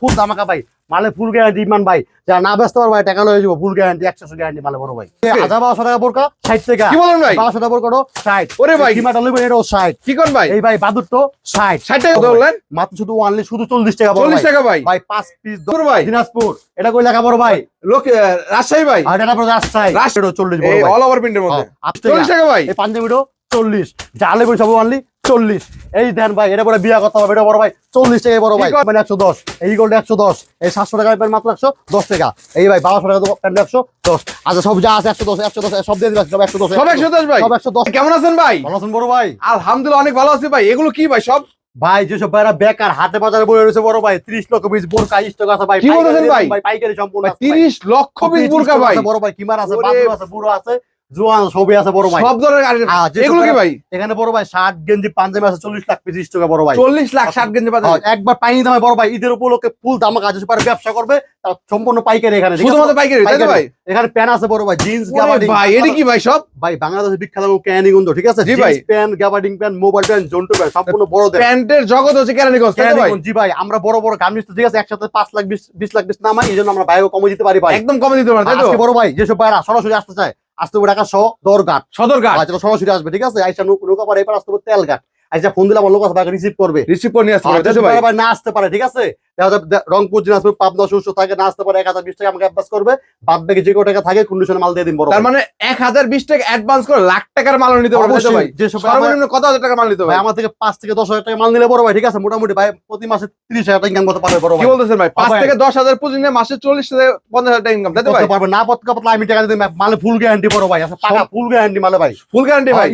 ফুল দামাকা ভাই? মালে full guarantee ইমান ভাই। যা না ব্যস্ত পারো ভাই টাকা লয়ে যাব ফুল গ্যারান্টি একশো গ্যারান্টি মালে বড় ভাই। হাজার বারোশো টাকা বোরকা ষাট টাকা। কি বলেন ভাই? বারোশো টাকা বোরকা ষাট। ওরে ভাই। এটাও ষাট। কি করেন ভাই? এই ভাই বাদুর তো ষাট। ষাট টাকা বললেন? মাত্র শুধু ওয়ানলি শুধু চল্লিশ টাকা চল্লিশ টাকা ভাই? ভাই পাঁচ পিস দূর ভাই। দিনাজপুর। এটা কই লেখা বড় ভাই? লোক রাজশাহী ভাই? আর এটা রাজশাহী। রাজ- এটাও চল্লিশ বড় ভাই। অল ওভার প্রিন্টের মধ্যে। হ্যাঁ, চল্লিশ টাকা ভাই? এই পাঞ্জাবিটাও চল্লিশ। জালে বই সব ওয়ানলি চল্লিশ। এই দেন ভাই এটা পরে বিয়া করতে হবে এটা বড় ভাই চল্লিশ টাকা বড় ভাই। মানে একশো দশ এই গোল্ড একশো দশ এই সাতশো টাকার প্যান্ট মাত্র একশো দশ টাকা। এই ভাই বারোশো টাকা প্যান্ট একশো দশ। আচ্ছা সব যা আছে একশো দশ একশো দশ সব দিয়ে দিলাম সব একশো দশ সব একশো দশ ভাই। সব একশো দশ। কেমন আছেন ভাই? ভালো আছেন বড় ভাই? আলহামদুলিল্লাহ অনেক ভালো আছি ভাই। এগুলো কি ভাই সব? ভাই যেসব ভাইরা বেকার হাতে বাজারে বয়ে রয়েছে বড় ভাই ত্রিশ লক্ষ পিস বোরকা স্টক আছে ভাই কি ভাই? পাইকারি সম্পূর্ণ। তিরিশ লক্ষ পিস বুরকা ভাই। বড় ভাই কিমার আছে বাদুর আছে বুড়ো আছে। জোয়ান সবই আছে বড় ভাই। সব ধরনের item। এগুলো কি ভাই? এখানে বড় ভাই ষাট গেঞ্জি পাঞ্জাবি আছে চল্লিশ লাখ পিস টাকা বড় ভাই। চল্লিশ লাখ গেঞ্জি একবার পাইনি দামে বড় ভাই ঈদের উপলক্ষে ফুল দামা কাজ পারে ব্যবসা করবে তার সম্পূর্ণ পাইকারি এখানে শুধুমাত্র পাইকারি তাই ভাই? এখানে প্যান আছে বড় ভাই জিন্স ভাই এটা কি ভাই সব? ভাই বাংলাদেশের বিখ্যাত ঠিক আছে? জি ভাই। প্যান প্যান মোবাইল প্যান জন্টু প্যান সম্পূর্ণ বড় দেন প্যান্টের জগৎ হচ্ছে কেরানীগঞ্জ তাই ভাই? জি ভাই আমরা বড় বড় গার্মেন্টস ঠিক আছে একসাথে পাঁচ লাখ বিশ বিশ লাখ বিশ নামাই এই জন্য আমরা বাইরে কমে দিতে পারি ভাই। একদম কমে দিতে তাই তো? বড় ভাই যেসব ভাইরা সরাসরি আসতে চায় আসতে হবে ঢাকা সদরঘাট দরঘাট। সদরঘাট। আচ্ছা সরাসরি আসবে ঠিক আছে? আইসা নৌকা পারে এবার আসতে হবে তেলঘাট। আইসা ফোন দিলে আমার লোক আছে রিসিভ করবে। রিসিভ করে নিয়ে ভাই? না আসতে পারে ঠিক আছে? দেখা যাবে রংপুর দিনাজপুর পাবনা সুস্থ থাকে না আসতে পারে এক হাজার বিশ টাকা আমাকে অ্যাডভান্স করবে। বাদ বাকি যে টাকা থাকে কন্ডিশনে মাল দিয়ে দিন বড় তার মানে এক হাজার বিশ টাকা অ্যাডভান্স করে লাখ টাকার মাল নিতে ভাই। সর্বনিম্ন কত হাজার টাকা মাল নিতে আমার থেকে পাঁচ থেকে দশ হাজার টাকা মাল নিলে বড় ভাই ঠিক আছে? মোটামুটি ভাই প্রতি মাসে তিরিশ হাজার টাকা ইনকাম করতে পারবে বড় কি বলতেছেন ভাই? পাঁচ থেকে দশ হাজার পুঁজি নিয়ে মাসে চল্লিশ থেকে পঞ্চাশ হাজার টাকা ইনকাম করতে পারবে না পত্কা পাতলা আমি টাকা দিতে মালে ফুল গ্যারান্টি বড় ভাই পাকা ফুল গ্যারান্টি মালে ভাই। ফুল গ্যারান্টি ভাই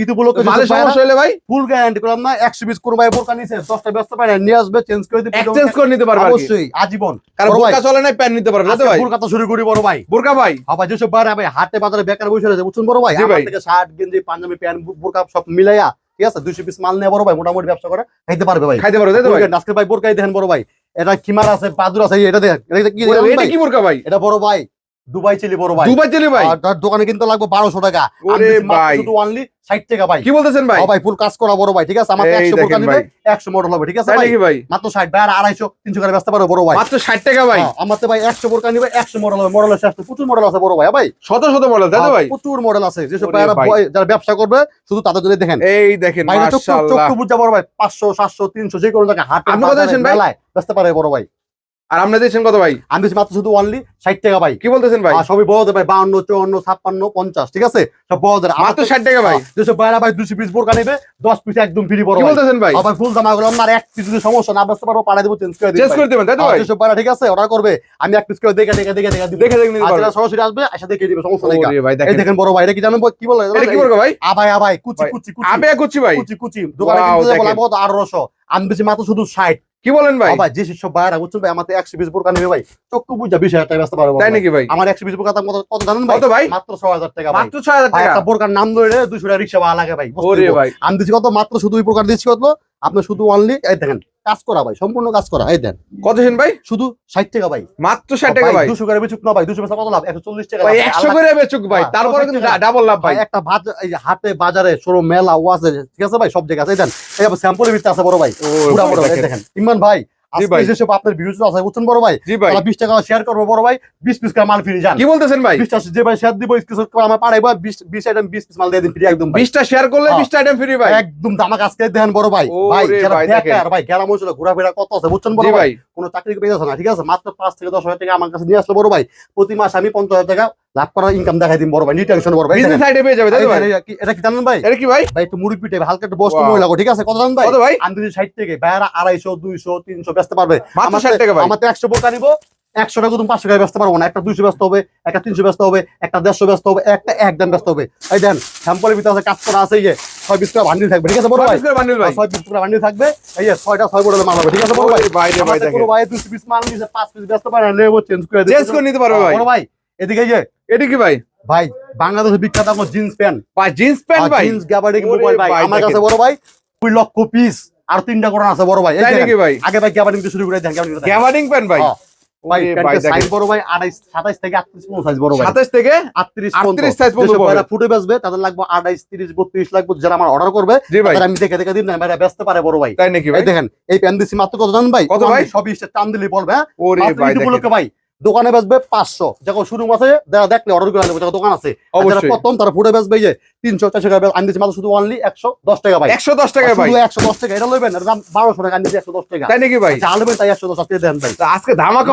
মালের সমস্যা হলে ভাই? ফুল গ্যারান্টি করলাম না একশো বিশ কোনো ভাই বোরকা নিছে দশটা ব্যস্ত নিয়ে আসবে চেঞ্জ করে দিবে এক্সচেঞ্জ করে নিতে পারবে। অবশ্যই আজীবন। কারণ বোরকা চলে নাই প্যান্ট নিতে পারবে ভাই। বোরকা তো শুরু করি বড় ভাই। বোরকা ভাই। আবার যেসব বাইরে ভাই হাটে বাজারে বেকার বসে রয়েছে বুঝছেন বড় ভাই? জি আমার থেকে শার্ট গেঞ্জি পাঞ্জাবি প্যান্ট বোরকা সব মিলাইয়া ঠিক আছে? দুইশো পিস মাল নিয়ে বড় ভাই মোটামুটি ব্যবসা করে খাইতে পারবে ভাই। খাইতে পারবে ভাই। আজকে ভাই বোরকাই দেখেন বড় ভাই। এটা কিমার আছে বাদুর আছে এটা দেখেন। এটা? কি বোরকা ভাই? এটা বড় ভাই দুবাই চিলি বড় ভাই। দুবাই চলি ভাই? তার দোকানে কিনতে লাগবে বারোশো টাকা। ভাই। শুধু অনলি ষাট টাকা ভাই। কি বলতেছেন ভাই? ভাই ফুল কাজ করা বড় ভাই ঠিক আছে? আমার একশো বোরকা নিবে একশো মডেল হবে ঠিক আছে ভাই? মাত্র ষাট ভাই আর আড়াইশো তিনশো করে ব্যস্ত পারো বড় ভাই। মাত্র ষাট টাকা ভাই? হ্যাঁ, আমার তো ভাই একশো বোরকা নিবে একশো মডেল হবে মডেল শেষ প্রচুর মডেল আছে বড় ভাই হ্যাঁ ভাই? শত শত মডেল তাই হ্যাঁ, ভাই? প্রচুর মডেল আছে। যেসব ভাইরা যারা ব্যবসা করবে শুধু তাদের যদি দেখেন। এই দেখেন চোখ বুঝা বড় ভাই পাঁচশো সাতশো তিনশো যে কোনো জায়গায় হাটে আপনি ভাই? ব্যস্ত পারে বড় ভাই। আর আপনাদের দিচ্ছেন কত ভাই? আমি দিচ্ছি মাত্র শুধু অনলি ষাট টাকা ভাই। কি বলতেছেন ভাই? সবই বড়দের ভাই বাউন্ন চুয়ান্ন ছাপ্পান্ন পঞ্চাশ ঠিক আছে? সব আমার মাত্র ষাট টাকা ভাই। যেসব বাইরা ভাই দুশো পিস বোরকা নিবে দশ পিস একদম ফ্রি বড় বলতেছেন ভাই? আবার ফুল আর এক পিস যদি সমস্যা না পারব দেবো চেঞ্জ করে চেঞ্জ করে দেবেন তাই তো ভাই? বাইরা ঠিক আছে? অর্ডার করবে। আমি এক পিস করে দেখে দেখে দেখে দেখে দেখে দেখে সরাসরি আসবে এসে দেখে দিবে সমস্যা নেই ভাই দেখেন। বড় ভাই এটা কি জানেন কি বলে? এটা কি বোরকা ভাই? আবাই আবাই কুচি ভাই, কুচি কুচি। আবে করছি ভাই। কুচি কুচি। দোকানে কিনতে যাব দেখেন। লাগবো আমি বেশি মাত্র শুধু ষাট। কি বলেন ভাই? ভাই যে সব বাইরা বুঝছেন ভাই আমাদের একশো বিশ বোরকা নেবে ভাই। চক্ষু বুঝা বিশ হাজার টাকা ব্যস্ত পারব তাই নাকি ভাই? আমার একশো বিশ বোরকা দাম কত জানেন ভাই? ভাই? মাত্র ছ হাজার টাকা মাত্র ছয় হাজার টাকা? বোরকার নাম ধরে দুশো টাকা রিক্সা ভাড়া লাগে ভাই আমি দিচ্ছি কত? মাত্র শুধু ওই প্রকার দিচ্ছি কত? আপনি শুধু অনলি এই দেখেন কাজ করা ভাই সম্পূর্ণ কাজ করা এই দেন। কত দিয়েছেন ভাই? শুধু ষাট টাকা ভাই। মাত্র ষাট টাকা ভাই 200 করে বেচুক না ভাই দুশো পয়সা কত লাভ? একশো চল্লিশ টাকা ভাই লাভ। একশো আল্লাহ- করে বেচুক ভাই হ্যাঁ, তারপরে কিন্তু ডাবল লাভ ভাই একটা ভাত এই হাতে হাটে বাজারে সরো মেলা ও আছে ঠিক আছে ভাই সব জায়গা আছে এই দেন। এই স্যাম্পলের ভিতরে আছে বড় ভাই পুরো ভাই, বড় ভাই, দেখেন। ইমান ইমরান ভাই আপনার ভিউজ আছে বুঝছেন বড় ভাই জি ভাই। তাহলে বিশ টাকা শেয়ার করব বড় ভাই বিশ পিস করে মাল ফ্রি যান। কি বলতেছেন ভাই? যে ভাই শেয়ার দিব স্ক্রিনশট করে আমার পাঠাইবো বিশ বিশ আইটেম বিশ পিস মাল দিয়ে দিন ফ্রি একদম ভাই। বিশটা শেয়ার করলে হ্যাঁ। বিশটা আইটেম ফ্রি ভাই। একদম দামাক আজকে দেন বড় ভাই। ভাই যারা ভাই, গ্রাম অঞ্চলে ঘোরাফেরা কত আছে বুঝছেন বড় ভাই? ভাই। কোনো চাকরি পেয়ে যাচ্ছে না ঠিক আছে? মাত্র পাঁচ থেকে দশ হাজার টাকা আমার কাছে নিয়ে আসলে বড় ভাই। প্রতি মাস আমি পঞ্চাশ হাজার টাকা লাভ করার ইনকাম দেখাই দিন বড় ভাই। নি টেনশন বড় ভাই। বিজনেস। সাইডে পেয়ে যাবে তাই ভাই? এটা কি জানেন ভাই? এটা কি ভাই? ভাই একটু মুড়ি পিঠে হালকা একটু বস্তু Wow. মহিলা গো, ঠিক আছে? কত জানেন ভাই? কত ভাই? আমি যদি ষাট থেকে ভাইয়ারা আড়াইশো দুইশো তিনশো বেচতে পারবে। আমার ষাট টাকা ভাই। আমার একশো বোকা নিবো একশো টাকা তুমি পাঁচশো টাকা বেচতে পারব না। একটা দুইশো ব্যস্ত হবে একটা তিনশো ব্যস্ত হবে একটা দেড়শো ব্যস্ত হবে একটা একদম ব্যস্ত হবে। এই দেন স্যাম্পলের ভিতরে আছে কাজ করা আছে এই যে ছয় বিশ টাকা বান্ডিল থাকবে ঠিক আছে বড় ভাই? কত করে বান্ডিল ভাই। ছয় পিস করে বান্ডিল থাকবে এই যে ছয়টা ছয় বড় মাল হবে ঠিক আছে বড় ভাই? ভাই ভাই দেখেন কোনো ভাই দুশো পিস মাল নিছে পাঁচ পিস ব্যস্ত পারে লেবো চেঞ্জ করে দিবে। চেঞ্জ করে নিতে পারবে ভাই। বড় ভাই এদিকে যে এটা কি ভাই? ভাই বাংলাদেশের বিখ্যাত আমার জিন্স প্যান্ট ভাই জিন্স প্যান্ট ভাই? জিন্স গ্যাবার্ডিং ওরে মোবাইল ভাই আমার কাছে বড় ভাই দুই লক্ষ পিস আর তিনটা কোরআন আছে বড় ভাই এই। নাকি ভাই? আগে ভাই গ্যাবার্ডিং শুরু করে দেন গ্যাবার্ডিং প্যান্ট ভাই? হ্যাঁ। ভাই ওরে ভাই প্যান্টের সাইজ দেখেন। বড় ভাই 28 27 থেকে 38 পর্যন্ত সাইজ বড় ভাই। 27 থেকে 38 38 size পর্যন্ত পাবে। ফুটে বেচবে তাদের লাগবে 28 30 32 লাগবে যারা আমার অর্ডার করবে আমি দেখে দেখে দিন না ভাই বেচতে পারে বড় ভাই। তাই নাকি ভাই? দেখেন এই প্যান দিছি মাত্র কত জানেন ভাই? কত ভাই? সবই টান দিলে বলবে হ্যাঁ? ওরে ভাই দেখেন। ভাই। দোকানে বেচবে 500 যখন শুরু মাসে যারা দেখলে অর্ডার করে নেবে দোকান আছে যারা প্রথম তারা ফুটে বেচবে যে 300 400 টাকা আমি দিছি মাত্র শুধু অনলি 110 টাকা ভাই। 110 টাকা ভাই। শুধু 110 টাকা এটা দাম 1200 টাকা আমি দিছি 110 টাকা। তাই নাকি ভাই? যা লইবেন তাই 110 টাকা দেন ভাই। আজকে ধামাকা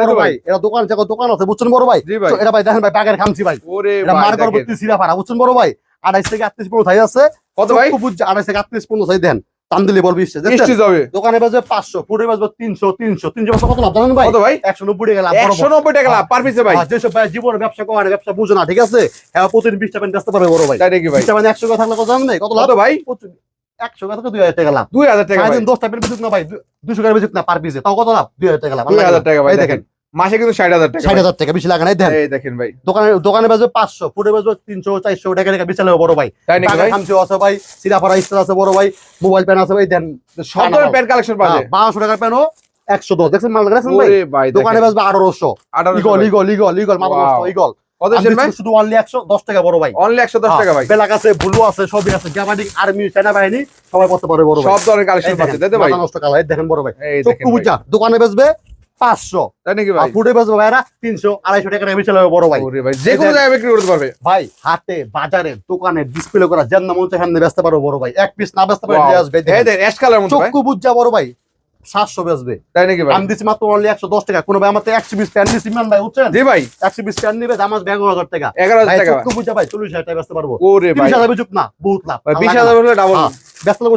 বড় ভাই। এটা দোকান যখন দোকান আছে বুঝছেন বড় ভাই? এটা ভাই দেখেন ভাই বাগের খামছি ভাই। এটা মার। করব সিরা পারা বুঝছেন বড় ভাই? 28 থেকে 38 পনেরো সাইজ আছে। কত ভাই? 28 থেকে 38 পনেরো সাইজ দেন। টান দিলে বলবি মিষ্টি যাবে। দোকানে বাজবে 500 ফুটে বাজবে 300 300 300 কত লাভ? জানেন ভাই? কত ভাই? 190 টাকা লাভ বড় 190 টাকা লাভ পার ভাই। যেসব ভাই জীবনে ব্যবসা করে ব্যবসা বুঝে না ঠিক আছে? হ্যাঁ প্রতিদিন 20 টাকা বেচতে পারবে বড় ভাই। তাই নাকি ভাই? 20 টাকা 100 টাকা থাকলে কত জানেন ভাই? কত লাভ? কত ভাই? 100 টাকা থেকে 2000 টাকা লাভ। 2000 টাকা ভাই। সারাদিন 10 টাকা বেচুক না ভাই 200 টাকা বেচুক না পার পিসে। তাও কত লাভ? 2000 টাকা লাভ। 2000 টাকা ভাই দেখেন। মাসে কিন্তু 60000 টাকা ভাই। 60000 টাকা বেশি লাগে দেন। এই দেখেন ভাই। দোকানে দোকানে বাজবে 500 ফুটে বাজবে 300 400 টাকা টাকা বিছালে বড় ভাই। টাকা আছে ভাই সিরাপাড়া স্টার আছে বড় ভাই মোবাইল প্যান আছে ভাই দেন সব প্যান্ট কালেকশন যায় 1200 টাকার প্যানও 110 দেখছেন মাল ভাই? দোকানে বাজবে 1800 1800 ইগল। ইগল ইগল ইগল মাথা ইগল শুধু অনলি 110 টাকা বড় ভাই। অনলি 110 টাকা ভাই। বেলাক আছে আছে সবই আছে আর্মি সেনাবাহিনী সবাই পারে বড় সব ধরনের কালেকশন পাচ্ছে দেখেন, ভাই? নষ্ট কালার দেখেন বড় দোকানে বেচবে 500 তাই নাকি ভাই? ফুটে বেচবে ভাইরা 300 250 টাকা বিছালে বড় ভাই। যে কোনো জায়গায় বিক্রি করতে পারবে। ভাই হাটে বাজারে দোকানে ডিসপ্লে করা যেন মন চাই সামনে বেচতে পারো বড় ভাই। এক পিস না বেচতে পারে নিয়ে আসবে ভাই। চক্ষু বুঝা বড় ভাই 700 বেচবে। তাই নাকি ভাই? আমি দিচ্ছি মাত্র অনলি 110 টাকা। কোনো ভাই আমার 100 পিস প্যান্ট দিচ্ছি ইমান ভাই বুঝছেন? জি ভাই। 100 পিস প্যান্ট নিবে দাম আসবে 11000 টাকা। 11000 ভাই টাকা। ভাই। বুঝা ভাই 40000 টাকা বেচতে পারব। ওরে ভাই। 30000 বেচুক না বহুত লাভ। ভাই 20000 হলে ডাবল হ্যাঁ।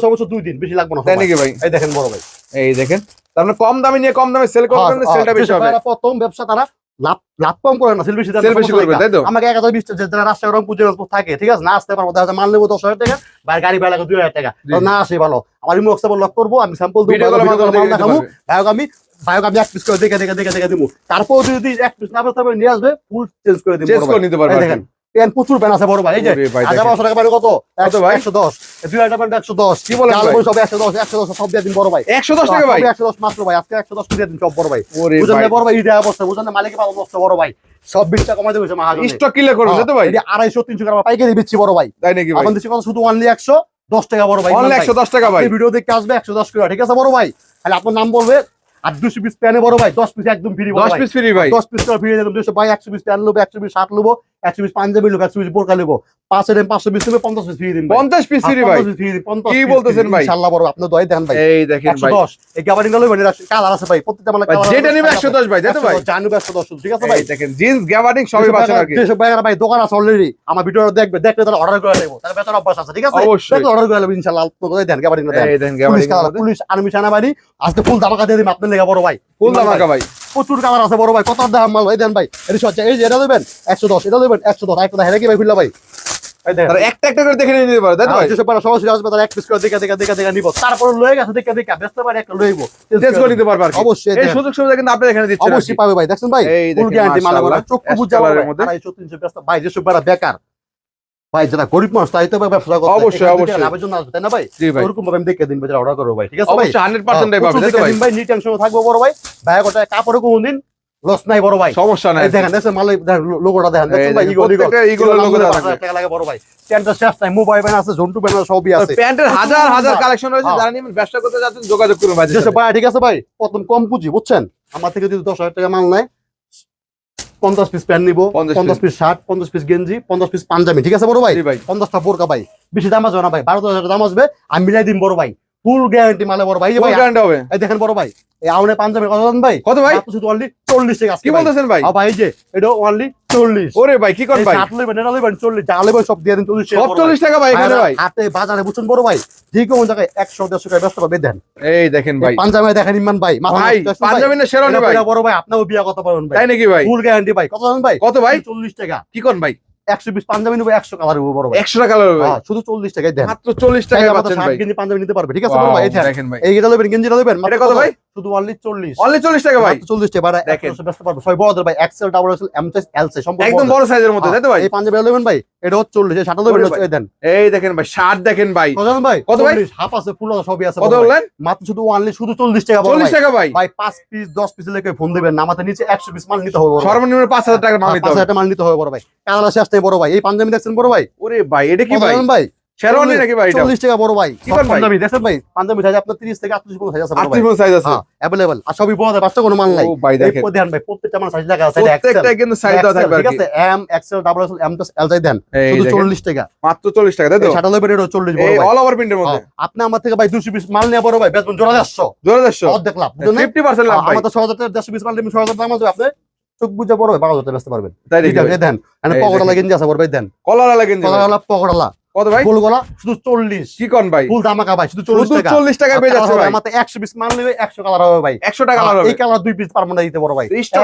সর্বোচ্চ দুই দিন বেশি লাগবে না তাই নাকি ভাই? এই দেখেন বড় ভাই। এই দেখেন। তার মানে কম দামে নিয়ে কম দামে সেল হ্যাঁ, করবেন সেলটা বেশি হবে। প্রথম ব্যবসা তারা লাভ লাভ কম করে না সেল বেশি সেল বেশি করবে তাই তো? আমাকে এক হাজার বিশ টাকা যারা রাস্তায় রংপুর জেলার থাকে ঠিক আছে? না আসতে পারব দেখা মাল নেব দশ হাজার টাকা বাইরে গাড়ি ভাড়া টাকা। না আসে ভালো। আমার ইমো হোয়াটসঅ্যাপে লক করব আমি স্যাম্পল দেবো ভিডিও কলের মাধ্যমে call মাল দেখে দিতে দেখাবো পারবে। আমি ভাইক আমি এক পিস করে দেখে দেখে দেখে দেখে দিবো। তারপর যদি এক পিস না নিয়ে আসবে ফুল চেঞ্জ করে দিবো চেঞ্জ করে নিতে পারবে। দেখেন প্যান প্রচুর প্যান আছে বড় ভাই এই যে হাজার। টাকা প্যান কত? কত ভাই? একশো দশ। দুই হাজার প্যান্ট একশো দশ। কি ভাই? সব একশো দশ একশো দশ সব দিয়ে দিন বড় ভাই। 110 টাকা ভাই? একশো দশ মাত্র ভাই। আজকে একশো দশ দিয়ে দিন সব বড় ভাই। বুঝলেন বড় ভাই ইটা অবস্থা। বুঝলেন মালিকের পালন নষ্ট বড় ভাই। সব বিশটা কমাই দেবে স্টক ক্লিয়ার করবেন তো ভাই? আড়াইশো তিনশো টাকা পাইকারি দিচ্ছি বড় ভাই। তাই নাকি শুধু অনলি একশো দশ টাকা বড় ভাই অনলি 110 টাকা ভাই। ভিডিও দেখতে আসবে একশো দশ করে। ঠিক আছে বড় ভাই? তাহলে আপনার নাম বলবে আর দুশো পিস প্যানে বড় ভাই দশ পিস একদম ফ্রি 10 পিস ফ্রি ভাই। দশ পিস ফ্রি দুশো ভাই একশো পিস প্যান নেব একশো পিস শার্ট নেব একশো পিস পাঞ্জাবি নেব একশো পিস বোরকা নেব পাঁচ এর পাঁচশো পিস নেবে পঞ্চাশ পিস ফ্রি দিন ভাই। 50 পিস ফ্রি ভাই। 50 piece free দিন, 50 কি বলতেছেন ভাই? ইনশাআল্লাহ বড় আপনি দয় দেন ভাই। এই দেখেন ভাই। দশ। এই গ্যাবারিংগুলো কালার আছে ভাই প্রত্যেকটা মানে ভাই, যেটা নিবে 110 ভাই তাই ভাই? জানু একশো দশ ঠিক আছে ভাই? এই দেখেন জিন্স গ্যাবার্ডিং সবই পাচ্ছেন আর কি যেসব ভাইরা ভাই দোকান আছে অলরেডি আমার ভিডিও দেখবে দেখলে তারা অর্ডার করে নেব। তাহলে বেতন অভ্যাস আছে ঠিক আছে? অবশ্যই। দেখলে অর্ডার করে নেব ইনশাআল্লাহ আপনাকে দেন গ্যাবারিং দেন। এই দেখেন পুলিশ পুলিশ আর্মি সেনাবাহিনী আজকে ফুল ধামাকা দিয়ে দিন আপনার লেগে বড় ভাই। ফুল ধামাকা ভাই। প্রচুর কালার আছে বড় ভাই। কত দাম মাল? এই দেন ভাই এটা সচ্চা এই যে এটা দেবেন একশো দশ এটা দেবেন একশো দশ একটা হেরে কি ভাই খুললা ভাই। দেখেন। একটা একটা করে দেখে নিয়ে নিতে পারে তাই হ্যাঁ, ভাই? যেসব সরাসরি আসবে তারা এক পিস করে দেখে দেখে দেখে দেখে নিব। তারপরে লয়ে গেছে দেখে দেখে ব্যস্ত পারে একটা লইব। চেঞ্জ করে নিতে পারবে অবশ্যই এই সুযোগ সুবিধা কিন্তু আপনি এখানে দিচ্ছেন অবশ্যই পাবে ভাই দেখছেন ভাই? ফুল গ্যারান্টি মাল চক্ষু অ্যাশ বুঝা মধ্যে। আড়াইশো তিনশো ব্যস্ত ভাই যেসব বেকার ভাই যারা গরিব মানুষ তাই তো ব্যবসা করতে অবশ্যই, অবশ্যই। লাভের জন্য আসবে তাই না ভাই? ওরকম ভাবে আমি দেখে দিন বাজার অর্ডার করব ভাই ঠিক আছে ভাই? অবশ্যই 100% টাই হ্যাঁ, পাবেন তাই ভাই দিন। ভাই নিট টেনশন থাকব বড় ভাই। ভাই কোটা কাপড়ে কোনদিন লস নাই বড় ভাই। সমস্যা নাই। দেখেন দেখছেন মাল লোগোটা দেখেন ভাই দেখেন, eagle এর logo দেওয়া থাকবে। টাকা লাগে বড় ভাই। প্যান্টটা শেষ নাই মোবাইল ব্যান আছে জন্টু ব্যান আছে সবই আছে। প্যান্টের হাজার হাজার কালেকশন রয়েছে। যারা নিবেন ব্যবসা করতে যাচ্ছেন যোগাযোগ করুন ভাই যেসব ভাই ঠিক আছে ভাই প্রথম কম পুঁজি বুঝছেন? আমার থেকে যদি দশ হাজার টাকা মাল নেয় পঞ্চাশ পিস প্যান্ট নিবো পঞ্চাশ পিস শার্ট পঞ্চাশ পিস গেঞ্জি পঞ্চাশ পিস পাঞ্জাবি ঠিক আছে বড় ভাই? পঞ্চাশটা বোরকা ভাই। বেশি দাম আসবে না ভাই? বারো দশ হাজার দাম আসবে আমি মিলাই দিন বড় ভাই। ফুল গ্যারান্টি মালে বড় ভাই ভাই গ্যারান্টি হবে। এই দেখেন বড় ভাই এই আউনে পাঞ্জাবি কত দাম ভাই? কত ভাই? শুধু অনলি চল্লিশ টাকা কি বলতেছেন ভাই? ভাই যে এটা অনলি চল্লিশ। ওরে ভাই কি কোন ভাই? শার্ট নেবেন এটা নেবেন চল্লিশ। যা নেবেন সব দিয়ে দিন চল্লিশ টাকা সব বড় ভাই। চল্লিশ টাকা ভাই এখানে ভাই। হাটে বাজারে বুঝছেন বড় ভাই যে কোনো জায়গায় একশো দেড়শো টাকা ব্যস্ত পাবে দেন। এই দেখেন ভাই। পাঞ্জাবি দেখেন ইমান ভাই ভাই? পাঞ্জাবি না শেরওয়ানি ভাই। বড় ভাই আপনিও বিয়া কত পাবেন ভাই। তাই নাকি ভাই? ফুল গ্যারান্টি ভাই। কত জানেন ভাই? কত ভাই? চল্লিশ টাকা। কি কোন ভাই? একশো পিস পাঞ্জাবি নেব একশো কালার নেব বড় একশো কালার ভাই হ্যাঁ, শুধু চল্লিশ টাকায় দেন। মাত্র চল্লিশ টাকা চাইলে পাচ্ছেন ভাই। গেঞ্জি পাঞ্জাবি নিতে পারবে ঠিক আছে বড় ভাই দেখেন। দেখেন ভাই। এই নেবেন গেঞ্জিটা নেবেন এটা কত ভাই? শুধু অনলি চল্লিশ। অনলি চল্লিশ টাকা ভাই। চল্লিশ টাকা ভাই দেখেন। ব্যস্ত পারবে। সবাই বড়দের ভাই XL double XL M L সে সম্পূর্ণ একদম বড় সাইজের মধ্যে তাই তো ভাই? এই পাঞ্জাবি নেবেন ভাই? এটা হচ্ছে চল্লিশ দেন। এই দেখেন ভাই ষাট দেখেন ভাই। ভাই? কত ভাই? হাফ আছে ফুল আছে সবই আছে কত বললেন? মাত্র শুধু ওয়ানলি শুধু চল্লিশ টাকা চল্লিশ টাকা ভাই। ভাই পাঁচ পিস দশ পিস ফোন দিবেন নামাতে নিচে একশো পিস মাল নিতে হবে সর্বনিম্ন পাঁচ হাজার টাকার মাল নিতে হবে। টাকা মাল নিতে হবে বড় ভাই। শেষ বড় ভাই। এই পাঞ্জাবি দেখছেন বড় ভাই? ওরে ভাই এটা কি ভাই? ভাই? শেরওয়ানি নাকি ভাই এটা? চল্লিশ টাকা বড় ভাই। ভাই? পাঞ্জাবি দেখছেন ভাই? পাঞ্জাবি সাইজ আপনার তিরিশ থেকে আটত্রিশ পর্যন্ত সাইজ আছে বড় ভাই। আটত্রিশ সাইজ আছে? হ্যাঁ আর সবই বড় পাঁচটা কোনো মাল নাই। ভাই দেখেন। দেখেন ভাই প্রত্যেকটা মাল সাইজ দেখা আছে। প্রত্যেকটা কিন্তু সাইজ দেওয়া থাকবে ঠিক আছে? M XL double XL M plus L চাই দেন। শুধু দেখেন, চল্লিশ টাকা। মাত্র বড় ভাই। অল ওভার প্রিন্টের মধ্যে? হ্যাঁ, আপনি আমার থেকে ভাই দুশো পিস মাল নিয়ে বড় ভাই। বেচবেন জোড়া দেড়শো। জোরে দেড়শো? অর্ধেক লাভ বুঝলেন? না? ফিফটি পার্সেন্ট লাভ আমার তো ছ টাকা দেড়শো পিস মাল নেবেন ছ দাম আছে আপনি। চোখ বুঝে বড় ভাই বারো হাজার টাকা বেচতে পারবেন। তাই দেন। পকোড়া। লাগিয়ে আছে বড় ভাই দেন। কলার লাগেন পকোড়া পকোড়া কত ভাই? গোল গলা শুধু চল্লিশ। কি কোন ভাই? ফুল দামাকা ভাই শুধু চল্লিশ শুধু টাকা। চল্লিশ টাকা পেয়ে যাচ্ছে ভাই। পিস মাল নেবে একশো কালার হবে ভাই। একশো টাকা লাভ এই কালার দুই পিস পারব না দিতে বড় ভাই। স্টক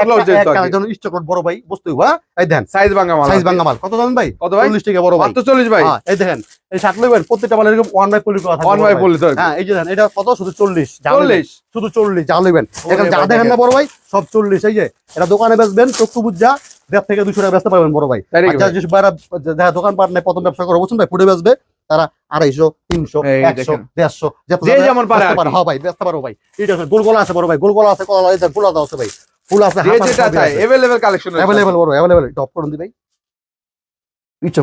কি। স্টক বড় ভাই বুঝতে হ্যাঁ? এই দেন। সাইজ ভাঙা মাল সাইজ ভাঙ্গা মাল। কত জানেন ভাই? কত ভাই? চল্লিশ টাকা বড় ভাই। মাত্র চল্লিশ ভাই। হ্যাঁ, এই দেখেন। এই শার্ট নেবেন প্রত্যেকটা মাল এরকম ওয়ান বাই পলি করা থাকবে বড় ভাই। ভাই। তো হ্যাঁ এই যে দেখেন এটা কত? শুধু চল্লিশ। যা নেবেন, চল্লিশ? শুধু চল্লিশ যা নেবেন ওরে এখন যা দেখেন না বড় ভাই সব চল্লিশ এই যে। এটা দোকানে বেচবেন চক্ষু বুঝা দেড় থেকে দুশো টাকা বেচতে পারবেন বড় ভাই। যারা দোকান পাট নাই প্রথম ব্যবসা করে বুঝছেন ভাই? ফুটে বেচবে তারা আড়াইশো তিনশো একশো দেড়শো যেমন। হ্যাঁ ভাই বেচতে পারো ভাই। এটা আছে গোলগোলা আছে বড় ভাই গোলগোলা আছে কলা আছে ফুল আছে ভাই। ফুল আছে যেটা চাই এভেলেবেল কালেকশন অ্যাভেলেবল বড় অ্যাভেলেবল টপ করুন দি ভাই। ইচ্ছা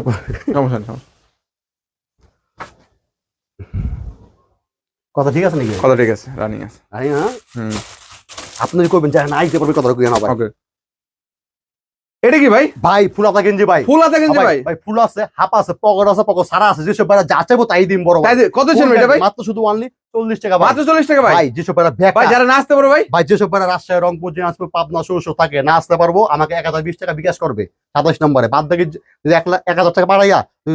সমস্যা সমস্যা কথা ঠিক আছে নাকি? কথা ঠিক আছে রানিং আছে। হ্যাঁ? হুম। আপনি করবেন যে না আইতে পারবে কথা কইয়া না ভাই। ওকে এটা কি ভাই? ভাই ফুল আপনা গেঞ্জি ভাই। ফুল হাতে কিনছে ভাই ভাই? ফুল আছে হাফ আছে পকড় আছে পকড় সারা আছে যেসব বেড়া যা চাইব তাই দিন বড় কত ছিল এটা ভাই? মাত্র শুধু অনলি চল্লিশ টাকা মাত্র চল্লিশ টাকা ভাই? যেসব বেড়া ব্যাগ ভাই যারা নাচতে পারো ভাই? ভাই যেসব বেড়া রাজশাহী রংপুর দিনাজপুর পাবনা সৌসো থাকে না আসতে পারব আমাকে এক হাজার বিশ টাকা বিকাশ করবে। সাতাশ নম্বরে। বাদ থেকে যদি এক লাখ এক হাজার টাকা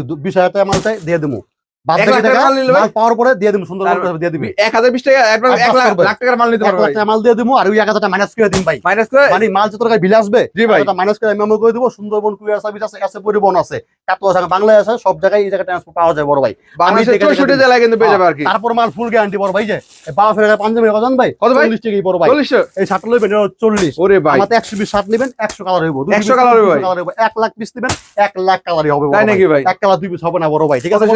দু- বিশ হাজার টাকা মাল চাই দিয়ে দেবো বাদ এক থেকে লাখ টাকার টাকা মাল নিলে ভাই? মাল পাওয়ার পরে দিয়ে দেবো সুন্দর দিয়ে দিবি। এক হাজার বিশ টাকা advance এক Advance লাখ টাকার মাল নিতে এক পারো লাখ ভাই টাকা মাল দিয়ে দেবো আর ওই এক হাজার মাইনাস করে দিন ভাই। মাইনাস করে মানে মাল যত টাকা বিলে আসবে জি ভাই। মাইনাস করে আমি করে দেবো সুন্দরবন কুইয়ার সার্ভিস আছে কাছে পরিবহন আছে কাটোয়া আছে বাংলায় আছে সব জায়গায় এই জায়গায় ট্রান্সপোর্ট পাওয়া যায় বড় ভাই। বাংলাদেশের দেখে চৌষট্টি দেখে জেলায় কিন্তু পেয়ে যাবে আর কি। তারপর মাল ফুল গ্যারান্টি বড় ভাই যে পাঞ্জাবি কত ভাই? কত ভাই? চল্লিশ টাকাই বড় ভাই। এই শার্ট চল্লিশ। ওরে ভাই। একশো বিশ শার্ট নেবেন একশো কালার হইব। 100 colour হইবো এক লাখ পিস নেবেন এক লাখ কালারই হবে বড় নাকি ভাই? এক কালার দুই পিস হবে না বড় ভাই ঠিক আছে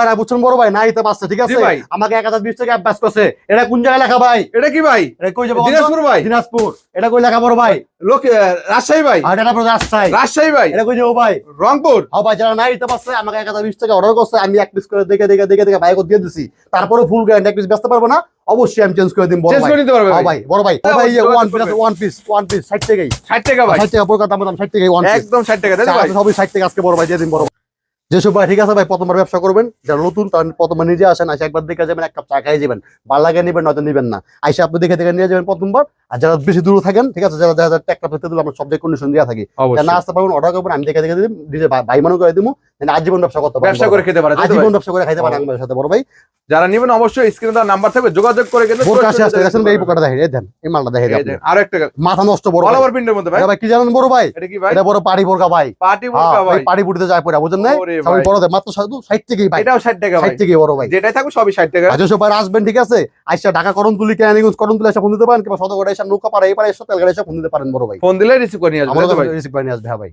ভাই ভাই বুঝছেন বড় ভাই না পারছে ঠিক আছে? আমাকে এক হাজার বিশ টাকা অ্যাডভান্স করছে। এটা কোন জায়গায় লেখা ভাই? এটা কি ভাই? এটা কই যাব দিনাজপুর ভাই। দিনাজপুর। এটা কই লেখা বড় ভাই? লোক রাজশাহী ভাই। আর এটা রাজশাহী। রাজশাহী ভাই। এটা কই যাব ভাই? রংপুর। হ্যাঁ ভাই যারা না দিতে পারছে আমাকে এক হাজার বিশ টাকা অর্ডার করছে আমি এক পিস করে দেখে দেখে দেখে দেখে বাইক দিয়ে দিছি। তারপরে ফুল গ্যারান্টি এক পিস বেচতে পারব না অবশ্যই আমি চেঞ্জ করে দিন বড় চেঞ্জ ভাই। নিতে পারবে হ্যাঁ ভাই। ভাই বড় ভাই ভাই one piece. One piece one piece টাকাই। টাকা ভাই। দাম টাকাই ওয়ান পিস একদম ষাট টাকা তাই ভাই? সবই ষাট টাকা আজকে বড় ভাই দিয়ে দিন বড় ভাই। যেসব ভাই ঠিক আছে ভাই প্রথমবার ব্যবসা করবেন। যারা নতুন তারা প্রথমবার নিজে আসেন আসে একবার দেখে যাবেন এক কাপ চা খাই যাবেন। ভালো লাগে নেবেন নয়তো নেবেন না। আইসা আপনি দেখে দেখে নিয়ে যাবেন প্রথমবার। আর যারা বেশি দূর থাকেন ঠিক আছে যারা যারা টেকটা পেতে দিল আমরা সব কন্ডিশন দিয়ে থাকি। না আসতে পারবেন অর্ডার করবেন আমি দেখে দেখে দিই ভাই- মানুষ মনে করে দিব আজীবন ব্যবসা করতে ব্যবসা করে ভাই। খেতে পারে তাই তো ভাই? আজীবন ব্যবসা করে খাইতে পারেন আমাদের সাথে বড় ভাই। যারা নেবেন অবশ্যই স্ক্রিনে দেওয়ার নাম্বার থাকবে যোগাযোগ করে কিন্তু বোরকা চৌষট্টি দেখেন এই পোকাটা দেখেন এই দেন এই মালটা দেখে এই দেন একটা মাথা নষ্ট বড় অল ওভার প্রিন্টের মধ্যে ভাই। ভাই কি জানেন বড় ভাই? এটা কি ভাই? এটা বড় পাড়ি বোরকা ভাই। পার্টি বোরকা ভাই। পাড়ি বুড়িতে যায় পড়া বুঝেন না সবাই বড় মাত্র শুধু ষাট ভাই এটাও ষাট টাকা ভাই। ষাট থেকেই বড় ভাই। যেটাই থাকবে সবই ষাট টাকা। আজ সবাই আসবেন ঠিক আছে? আইসা ঢাকা করণ তুলি কেরানীগঞ্জ করণ তুলি এসে ফোন দিতে পারেন কিংবা এসে নৌকা পাড়া এই পারে এসে তেলগাড়ি এসে ফোন দিতে পারেন বড় ভাই। ফোন দিলে রিসিভ করে নিয়ে আসবে ভাই? রিসিভ করে নিয়ে আসবে হ্যাঁ ভাই।